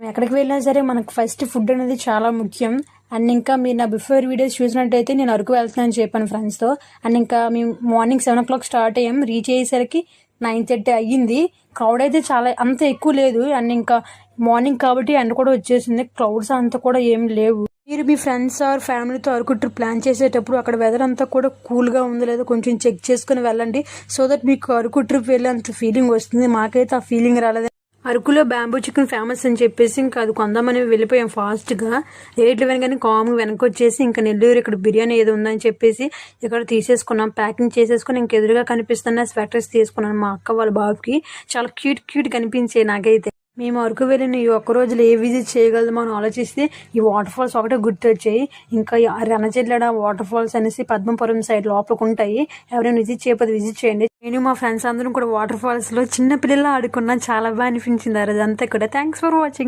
ఎక్కడికి వెళ్ళినా సరే మనకు ఫస్ట్ ఫుడ్ అనేది చాలా ముఖ్యం. అండ్ ఇంకా మీరు నా బిఫోర్ వీడియోస్ చూసినట్టయితే నేను అరకు వెళ్తున్నాను చెప్పాను ఫ్రెండ్స్తో అండ్ ఇంకా మేము morning seven o'clock start అయ్యాం. రీచ్ అయ్యేసరికి నైన్ థర్టీ అయ్యింది. క్రౌడ్ అయితే చాలా అంత ఎక్కువ లేదు. అండ్ ఇంకా మార్నింగ్ కాబట్టి ఎండ కూడా వచ్చేసింది. క్రౌడ్స్ అంతా కూడా ఏం లేవు. మీరు మీ ఫ్రెండ్స్ ఆర్ ఫ్యామిలీతో అరకు ట్రిప్ ప్లాన్ చేసేటప్పుడు అక్కడ వెదర్ అంతా కూడా కూల్గా ఉందో లేదో కొంచెం చెక్ చేసుకుని వెళ్ళండి. సో దట్ మీకు అరకు ట్రిప్ వెళ్ళేంత ఫీలింగ్ వస్తుంది. మాకైతే ఆ ఫీలింగ్ రాలేదు అరకులో బ్యాంబూ చికెన్ ఫేమస్ అని చెప్పేసి ఇంకా అది కొందామని వెళ్ళిపోయాం ఫాస్ట్గా రేట్లు వెనకని కామ్ వెనక్కి వచ్చేసి ఇంకా నెల్లూరు ఇక్కడ బిర్యానీ ఏదో ఉందని చెప్పేసి ఇక్కడ తీసేసుకున్నాం. ప్యాకింగ్ చేసేసుకుని ఇంక ఎదురుగా కనిపిస్తున్న స్వెటర్స్ తీసుకున్నాను మా అక్క వాళ్ళ బాబుకి. చాలా క్యూట్ క్యూట్ కనిపించే నాకైతే. మేము అరకు వెళ్ళిన ఈ ఒక్క రోజులో ఏ విజిట్ చేయగలమో అని ఆలోచిస్తే ఈ వాటర్ ఫాల్స్ ఒకటే గుర్తొచ్చాయి. ఇంకా ఈ రణచెల్లడ వాటర్ ఫాల్స్ అనేసి పద్మపురం సైడ్ లోపలికి ఉంటాయి ఎవరైనా విజిట్ చేయకపోతే విజిట్ చేయండి. నేను మా ఫ్రెండ్స్ అందరం కూడా వాటర్ ఫాల్స్లో చిన్న పిల్లలు ఆడుకున్నా. చాలా బాగా అనిపించింది అదంతా కూడా. Thanks for watching